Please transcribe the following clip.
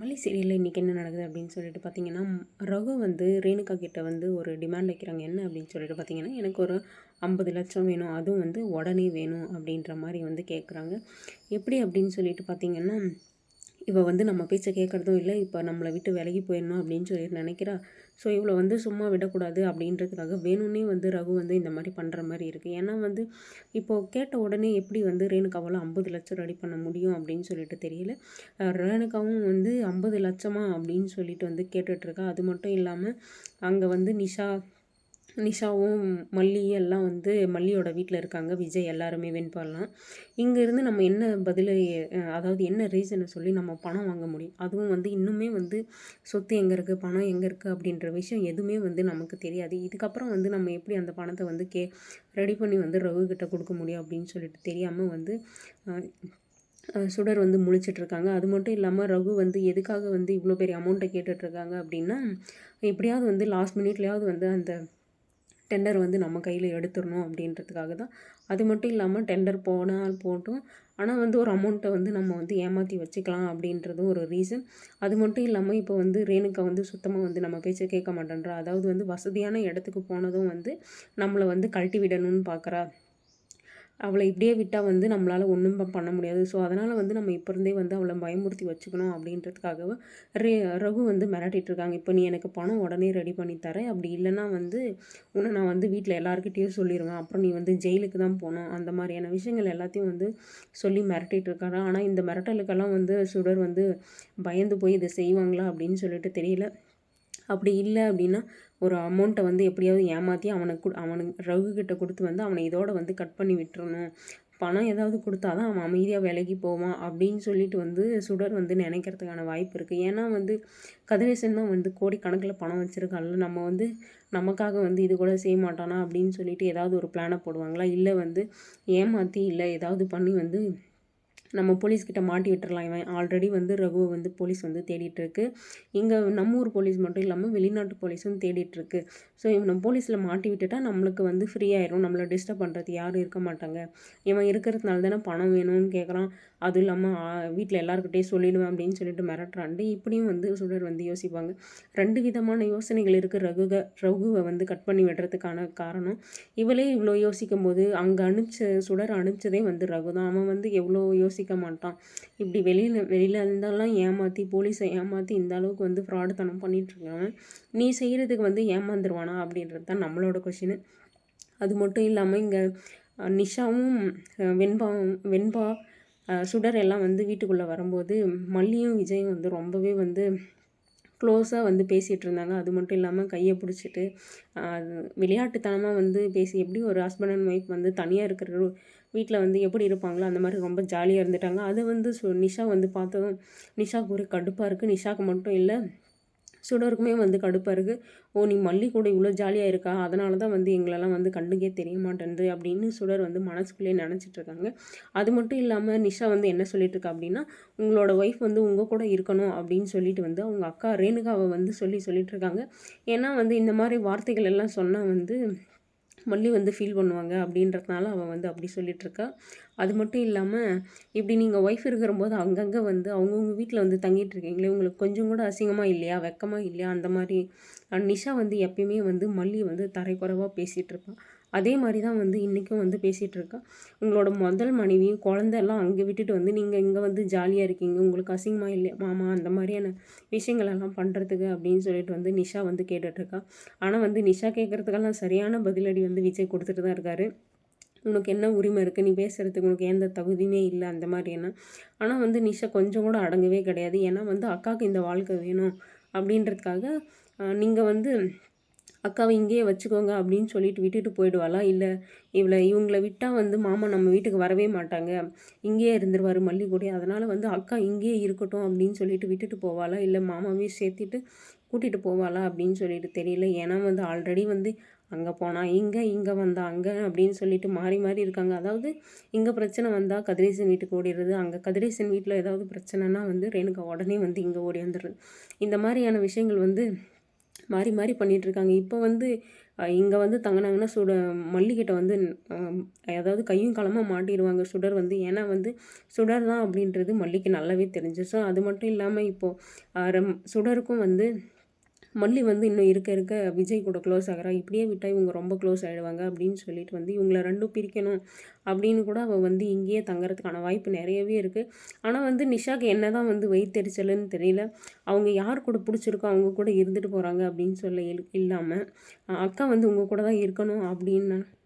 மல்லி சீரியலில் இன்றைக்கி என்ன நடக்குது அப்படின்னு சொல்லிட்டு பார்த்தீங்கன்னா ரகு வந்து ரேணுகா கிட்டே வந்து ஒரு டிமாண்ட் வைக்கிறாங்க. என்ன அப்படின்னு சொல்லிட்டு பார்த்தீங்கன்னா எனக்கு ஒரு ஐம்பது லட்சம் வேணும். அதுவும் வந்து உடனே வேணும் அப்படின்ற மாதிரி வந்து கேட்குறாங்க எப்படி அப்படின்னு சொல்லிட்டு பார்த்தீங்கன்னா இவள் வந்து நம்ம பேச்சை கேட்குறதும் இல்லை இப்போ நம்மளை விட்டு விலகி போயிடணும் அப்படின்னு சொல்லி நினைக்கிறா. ஸோ இவளை வந்து சும்மா விடக்கூடாது அப்படின்றதுக்காக வேணும்னே வந்து ரகு வந்து இந்த மாதிரி பண்ணுற மாதிரி இருக்குது ஏன்னா வந்து இப்போது கேட்ட உடனே எப்படி வந்து ரேணுகாவால் ஐம்பது லட்சம் ரெடி பண்ண முடியும் அப்படின்னு சொல்லிட்டு தெரியல. ரேணுகாவும் வந்து ஐம்பது லட்சமா அப்படின்னு சொல்லிட்டு வந்து கேட்டுட்ருக்கா அது மட்டும் இல்லாமல் அங்கே வந்து நிஷா நிஷாவும் மல்லி எல்லாம் வந்து மல்லியோட வீட்டில் இருக்காங்க. விஜய் எல்லாருமே பண்ணலாம். இங்கேருந்து நம்ம என்ன பதிலை அதாவது என்ன ரீசனை சொல்லி நம்ம பணம் வாங்க முடியும். அதுவும் வந்து இன்னுமே வந்து சொத்து எங்கே இருக்குது பணம் எங்கே இருக்குது அப்படின்ற விஷயம் எதுவுமே வந்து நமக்கு தெரியாது. இதுக்கப்புறம் வந்து நம்ம எப்படி அந்த பணத்தை வந்து கே ரெடி பண்ணி வந்து ரகு கிட்ட கொடுக்க முடியும் அப்படின்னு சொல்லிட்டு தெரியாமல் வந்து சுடர் வந்து முழிச்சிட்ருக்காங்க அது மட்டும் இல்லாமல் ரகு வந்து எதுக்காக வந்து இவ்வளோ பெரிய அமௌண்ட்டை கேட்டுட்ருக்காங்க அப்படின்னா எப்படியாவது வந்து லாஸ்ட் மினிட்லேயாவது வந்து அந்த டெண்டர் வந்து நம்ம கையில் எடுத்துடணும் அப்படின்றதுக்காக தான். அது மட்டும் இல்லாமல் டெண்டர் போனால் போட்டும். ஆனால் வந்து ஒரு அமௌண்ட்டை வந்து நம்ம வந்து ஏமாற்றி வச்சுக்கலாம் அப்படின்றதும் ஒரு ரீசன் அது மட்டும் இல்லாமல் இப்போ வந்து ரேணுகா வந்து சுத்தமாக வந்து நம்ம பேச்சை கேட்க மாட்டேன்றா. அதாவது வந்து வசதியான இடத்துக்கு போனதும் வந்து நம்மளை வந்து கழட்டி விடணும்னு பார்க்குறா அவளை இப்படியே விட்டால் வந்து நம்மளால் ஒன்றும் பண்ண முடியாது. ஸோ அதனால் வந்து நம்ம இப்போ இருந்தே வந்து அவளை பயமுறுத்தி வச்சுக்கணும் அப்படின்றதுக்காக ரே ரகு வந்து மிரட்டிட்டு இருக்காங்க. இப்போ நீ எனக்கு பணம் உடனே ரெடி பண்ணி தர அப்படி இல்லைன்னா வந்து உன்னை நான் வந்து வீட்டில் எல்லாருக்கிட்டேயும் சொல்லிடுவேன் அப்புறம் நீ வந்து ஜெயிலுக்கு தான் போகணும். அந்த மாதிரியான விஷயங்கள் எல்லாத்தையும் வந்து சொல்லி மிரட்டிட்டு இருக்காங்க. ஆனால் இந்த மிரட்டலுக்கெல்லாம் வந்து சுடர் வந்து பயந்து போய் இதை செய்வாங்களா அப்படின்னு சொல்லிட்டு தெரியல. அப்படி இல்லை அப்படின்னா ஒரு அமௌண்ட்டை வந்து எப்படியாவது ஏமாற்றி அவனுக்கு கு- அவனுக்கு ரகு கிட்ட கொடுத்து வந்து அவனை இதோட வந்து கட் பண்ணி விட்டுறணும். பணம் ஏதாவது கொடுத்தா தான் அவன் அமைதியாக விலகி போவான் அப்படின்னு சொல்லிட்டு வந்து சுடர் வந்து நினைக்கிறதுக்கான வாய்ப்பு இருக்குது ஏன்னா வந்து கதிரேசன் தான் வந்து கோடிக்கணக்கில் பணம் வச்சுருக்கான்ல நம்ம வந்து நமக்காக வந்து இது கூட செய்ய மாட்டானா அப்படின்னு சொல்லிட்டு ஏதாவது ஒரு பிளானை போடுவாங்களா? இல்லை வந்து ஏமாற்றி இல்லை ஏதாவது பண்ணி வந்து நம்ம போலீஸ்கிட்ட மாட்டி விட்டுறலாம். இவன் ஆல்ரெடி வந்து ரகுவை வந்து போலீஸ் வந்து தேடிட்டுருக்கு. இங்கே நம்ம ஊர் போலீஸ் மட்டும் இல்லாமல் வெளிநாட்டு போலீஸும் தேடிட்டுருக்கு. ஸோ இவனை போலீஸில் மாட்டி விட்டுட்டா நம்மளுக்கு வந்து ஃப்ரீ ஆயிரும். நம்மளை டிஸ்டர்ப் பண்ணுறது யாரும் இருக்க மாட்டாங்க. இவன் இருக்கிறதுனால தானே பணம் வேணும்னு கேட்குறான் அதுவும் இல்லாமல் வீட்டில் எல்லாருக்கிட்டே சொல்லிடுவேன் அப்படின்னு சொல்லிட்டு மிரட்டுறான்ட்டு இப்படியும் வந்து சுடர் வந்து யோசிப்பாங்க. ரெண்டு விதமான யோசனைகள் இருக்குது ரகுக ரகுவை வந்து கட் பண்ணி விடுறதுக்கான காரணம். இவளே இவ்வளோ யோசிக்கும் போது அங்கே அனுப்பிச்ச சுடர் அனுப்பிச்சதே வந்து ரகு தான் அவன் வந்து எவ்வளோ யோசிக்க மாட்டான். இப்படி வெளியில் வெளியில் இருந்தாலும் ஏமாற்றி போலீஸை ஏமாற்றி இந்த அளவுக்கு வந்து ஃப்ராடுத்தனம் பண்ணிட்டு இருக்கான் நீ செய்கிறதுக்கு வந்து ஏமாந்துருவானா அப்படின்றது தான் நம்மளோட கொஷின் அது மட்டும் இல்லாமல் இங்கே நிஷாவும் வெண்பாவும் வெண்பா சுடர் எல்லாம் வந்து வீட்டுக்குள்ளே வரும்போது மல்லியும் விஜயும் வந்து ரொம்பவே வந்து க்ளோஸாக வந்து பேசிகிட்டு இருந்தாங்க. அது மட்டும் இல்லாமல் கையை பிடிச்சிட்டு விளையாட்டுத்தனமாக வந்து பேசி எப்படி ஒரு ஹஸ்பண்ட் அண்ட் ஒய்ஃப் வந்து தனியாக இருக்கிற வீட்டில் வந்து எப்படி இருப்பாங்களோ அந்த மாதிரி ரொம்ப ஜாலியாக இருந்துட்டாங்க. அது வந்து சு நிஷா வந்து பார்த்ததும் நிஷாவுக்கு ஒரு கடுப்பாக இருக்குது நிஷாவுக்கு மட்டும் இல்லை சுடருக்குமே வந்து கடுப்பாக இருக்குது ஓ நீ மல்லி கூட இவ்வளோ ஜாலியாக இருக்கா? அதனால தான் வந்து எங்களெல்லாம் வந்து கண்டுக்கே தெரிய மாட்டேன்து அப்படின்னு சுடர் வந்து மனசுக்குள்ளேயே நினச்சிட்ருக்காங்க அது மட்டும் இல்லாமல் நிஷா வந்து என்ன சொல்லிட்டு இருக்கா அப்படின்னா உங்களோட ஒய்ஃப் வந்து உங்கள் கூட இருக்கணும் அப்படின்னு சொல்லிட்டு வந்து அவங்க அக்கா ரேணுகாவை வந்து சொல்லி சொல்லிகிட்ருக்காங்க ஏன்னா வந்து இந்த மாதிரி வார்த்தைகள் எல்லாம் சொன்னால் வந்து மல்லி வந்து ஃபீல் பண்ணுவாங்க அப்படின்றதுனால அவன் வந்து அப்படி சொல்லிகிட்ருக்கா அது மட்டும் இல்லாமல் இப்படி நீங்கள் ஒய்ஃப் இருக்கிறபோது அங்கங்கே வந்து அவங்கவுங்க வீட்டில் வந்து தங்கிட்டு இருக்கீங்களே உங்களுக்கு கொஞ்சம் கூட அசிங்கமாக இல்லையா வெக்கமாக இல்லையா அந்த மாதிரி? நிஷா வந்து எப்பயுமே வந்து மல்லி வந்து தரைக்குறைவாக பேசிகிட்டு இருப்பான் அதே மாதிரி தான் வந்து இன்றைக்கும் வந்து பேசிகிட்ருக்கா உங்களோட முதல் மனைவி குழந்தெல்லாம் அங்கே விட்டுட்டு வந்து நீங்கள் இங்கே வந்து ஜாலியாக இருக்கீங்க. உங்களுக்கு அசிங்கமாக இல்லை மாமா அந்த மாதிரியான விஷயங்களெல்லாம் பண்ணுறதுக்கு அப்படின்னு சொல்லிட்டு வந்து நிஷா வந்து கேட்டுட்ருக்கா ஆனால் வந்து நிஷா கேட்குறதுக்கெல்லாம் சரியான பதிலடி வந்து விஜய் கொடுத்துட்டு தான் இருக்காரு. உனக்கு என்ன உரிமை இருக்குது நீ பேசுகிறதுக்கு உனக்கு எந்த தகுதியுமே இல்லை அந்த மாதிரி என்ன ஆனால் வந்து நிஷா கொஞ்சம் கூட அடங்கவே கிடையாது. ஏன்னா வந்து அக்காவுக்கு இந்த வாழ்க்கை வேணும் அப்படின்றதுக்காக நீங்கள் வந்து அக்காவை இங்கேயே வச்சுக்கோங்க அப்படின்னு சொல்லிட்டு விட்டுட்டு போயிடுவாளா? இல்லை இவளை இவங்கள விட்டால் வந்து மாமா நம்ம வீட்டுக்கு வரவே மாட்டாங்க. இங்கேயே இருந்துருவார் மல்லிகூடி. அதனால் வந்து அக்கா இங்கேயே இருக்கட்டும் அப்படின்னு சொல்லிட்டு விட்டுட்டு போவாளா? இல்லை மாமாவையும் சேர்த்துட்டு கூட்டிகிட்டு போவாளா அப்படின்னு சொல்லிட்டு தெரியல. ஏன்னா வந்து ஆல்ரெடி வந்து அங்கே போனால் இங்கே இங்கே வந்தா அங்கே அப்படின்னு சொல்லிட்டு மாறி மாறி இருக்காங்க. அதாவது இங்கே பிரச்சனை வந்தால் கதிரேசன் வீட்டுக்கு ஓடிடுறது. அங்கே கதிரேசன் வீட்டில் ஏதாவது பிரச்சனைனா வந்து ரேணுகா உடனே வந்து இங்கே ஓடி வந்துடுறது. இந்த மாதிரியான விஷயங்கள் வந்து மாறி மாறி பண்ணிட்டு இருக்காங்க இப்போ வந்து இங்கே வந்து தங்கினாங்கன்னா சுட மல்லிகிட்ட வந்து அதாவது கையும் களமாக மாட்டிடுவாங்க சுடர் வந்து. ஏன்னா வந்து சுடர் தான் அப்படின்றது மல்லிக்கு நல்லாவே தெரிஞ்சு. ஸோ அது மட்டும் இல்லாமல் இப்போது சுடருக்கும் வந்து மல்லி வந்து இன்னும் இருக்க இருக்க விஜய் கூட க்ளோஸ் ஆகிறா. இப்படியே விட்டால் இவங்க ரொம்ப க்ளோஸ் ஆகிடுவாங்க அப்படின்னு சொல்லிட்டு வந்து இவங்கள ரெண்டும் பிரிக்கணும் அப்படின்னு கூட அவள் வந்து இங்கேயே தங்குறதுக்கான வாய்ப்பு நிறையவே இருக்குது ஆனால் வந்து நிஷாக்கு என்ன தான் வந்து வயிற்றுச்சலுன்னு தெரியல. அவங்க யார் கூட பிடிச்சிருக்கோ அவங்க கூட இருந்துட்டு போகிறாங்க அப்படின்னு சொல்ல இல்லாமல் அக்கா வந்து உங்கள் கூட தான் இருக்கணும் அப்படின்னு